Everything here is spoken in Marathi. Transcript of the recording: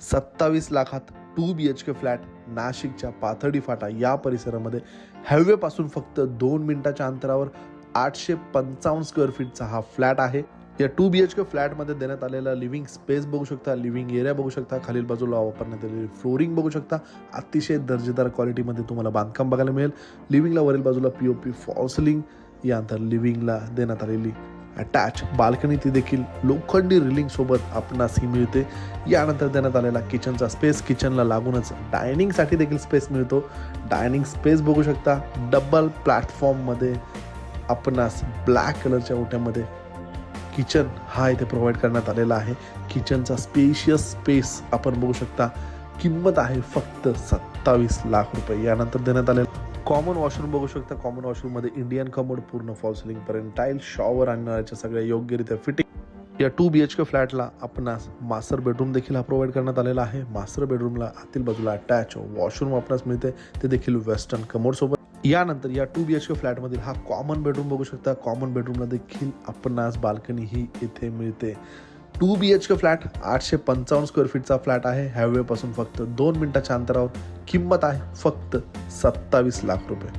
सत्तावीस लाखात two B H K flat नाशिकच्या पाथर्डी फाटा या परिसरामध्ये हायवेपासून फक्त दोन मिनिटाच्या अंतरावर आठशे पंचावन्न स्क्वेअर फीटचा हा फ्लॅट आहे. या टू बी एच के फ्लॅटमध्ये देण्यात आलेला लिव्हिंग स्पेस बघू शकता लिव्हिंग एरिया बघू शकता खालील बाजूला वापरण्यात आलेली फ्लोरिंग बघू शकता. अतिशय दर्जेदार क्वालिटीमध्ये तुम्हाला बांधकाम बघायला मिळेल. लिव्हिंगला वरील बाजूला पी ओ पी फॉल्सलिंग यानंतर लिव्हिंगला देण्यात आलेली अटॅच बाल्कनी ती देखील लोखंडी रिलिंग सोबत आपणास ही मिळते. यानंतर देण्यात आलेला किचनचा स्पेस किचनला लागूनच डायनिंगसाठी देखील स्पेस मिळतो. डायनिंग स्पेस बघू शकता. डबल प्लॅटफॉर्ममध्ये आपणास ब्लॅक कलरच्या ओट्यामध्ये किचन हा इथे प्रोव्हाइड करण्यात आलेला आहे. किचनचा स्पेशियस स्पेस आपण बघू शकता. किंमत आहे फक्त सत्तावीस लाख रुपये. यानंतर देण्यात आलेलं कॉमन वॉशरूम बघू शकता. कॉमन वॉशरूममध्ये इंडियन कमोड पूर्ण फॉल्सलिंग पर्यंत टाईल शॉवर आणि सगळ्या योग्यरित्या फिटिंग या टू बी एच के फ्लॅटला आपणास मास्टर बेडरूम देखील हा प्रोव्हाइड करण्यात आलेला आहे. मास्टर बेडरूमला आतील बाजूला अटॅच वॉशरूम आपणास मिळते. ते देखील वेस्टर्न कमोड सोबत. यानंतर या टू बी एच के फ्लॅटमधील हा कॉमन बेडरूम बघू शकता. कॉमन बेडरूमला देखील आपणास बाल्कनी ही इथे मिळते. Two B H K flat आठशे पंचावन्न स्क्वेअर फीटचा फ्लॅट आहे. हायवेपासून फक्त दोन मिनटाच्या अंतरावर किंमत आहे फक्त सत्तावीस लाख रुपये.